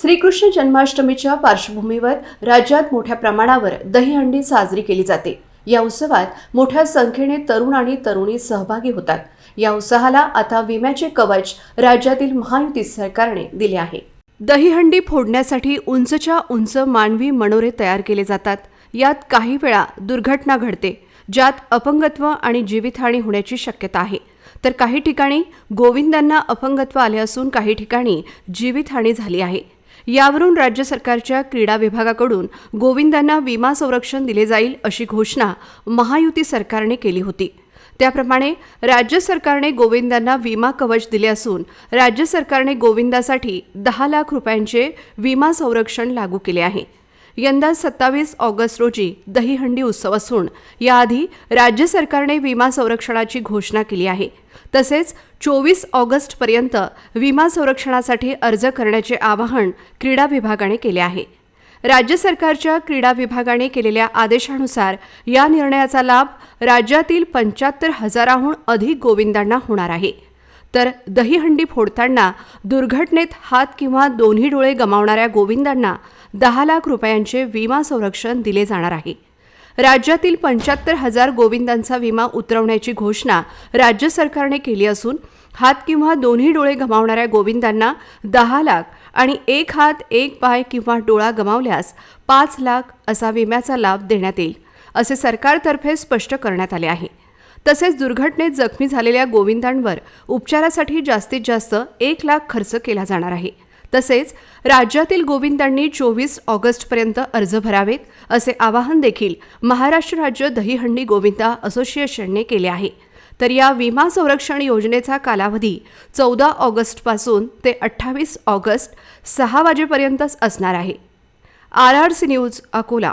श्रीकृष्ण जन्माष्टमीच्या पार्श्वभूमीवर राज्यात मोठ्या प्रमाणावर दहीहंडी साजरी केली जाते. या उत्सवात मोठ्या संख्येने तरुण आणि तरुणी सहभागी होतात. या उत्साहाला आता विम्याचे कवच राज्यातील महायुती सरकारने दिले आहे. दहीहंडी फोडण्यासाठी उंचच्या उंच मानवी मनोरे तयार केले जातात. यात काही वेळा दुर्घटना घडते ज्यात अपंगत्व आणि जीवितहानी होण्याची शक्यता आहे. तर काही ठिकाणी गोविंदांना अपंगत्व आले असून काही ठिकाणी जीवितहानी झाली आहे. यावरून राज्य सरकारच्या क्रीडा विभागाकडून गोविंदांना विमा संरक्षण दिले जाईल अशी घोषणा महायुती सरकारने केली होती. त्याप्रमाणे राज्य सरकारने गोविंदांना विमा कवच दिले असून राज्य सरकारने गोविंदासाठी दहा लाख रुपयांचे विमा संरक्षण लागू केले आहे. यंदा सत्तावीस ऑगस्ट रोजी दहीहंडी उत्सव असून याआधी राज्य सरकारने विमा संरक्षणाची घोषणा केली आहे. तसेच चोवीस ऑगस्टपर्यंत विमा संरक्षणासाठी अर्ज करण्याचे आवाहन क्रीडा विभागाने केले आहे. राज्य सरकारच्या क्रीडा विभागाने केलेल्या आदेशानुसार या निर्णयाचा लाभ राज्यातील पंच्याहत्तर हजाराहून अधिक गोविंदांना होणार आहे. तर दहीहंडी फोडताना दुर्घटनेत हात किंवा दोन्ही डोळे गमावणाऱ्या गोविंदांना दहा लाख रुपयांचे विमा संरक्षण दिले जाणार आहे. राज्यातील पंच्याहत्तर हजार गोविंदांचा विमा उतरवण्याची घोषणा राज्य सरकारने केली असून हात किंवा दोन्ही डोळे गमावणाऱ्या गोविंदांना दहा लाख आणि एक हात एक पाय किंवा डोळा गमावल्यास पाच लाख असा विम्याचा लाभ देण्यात येईल असे सरकारतर्फे स्पष्ट करण्यात आले आहे. तसेच दुर्घटनेत जखमी झालेल्या गोविंदांवर उपचारासाठी जास्तीत जास्त एक लाख खर्च केला जाणार आहे. तसेच राज्यातील गोविंदांनी चोवीस ऑगस्टपर्यंत अर्ज भरावेत असे आवाहन देखील महाराष्ट्र राज्य दहीहंडी गोविंदा असोसिएशनने केले आहे. तर या विमा संरक्षण योजनेचा कालावधी चौदा ऑगस्टपासून ते अठ्ठावीस ऑगस्ट सहा वाजेपर्यंतच असणार आहे. R R C news Akola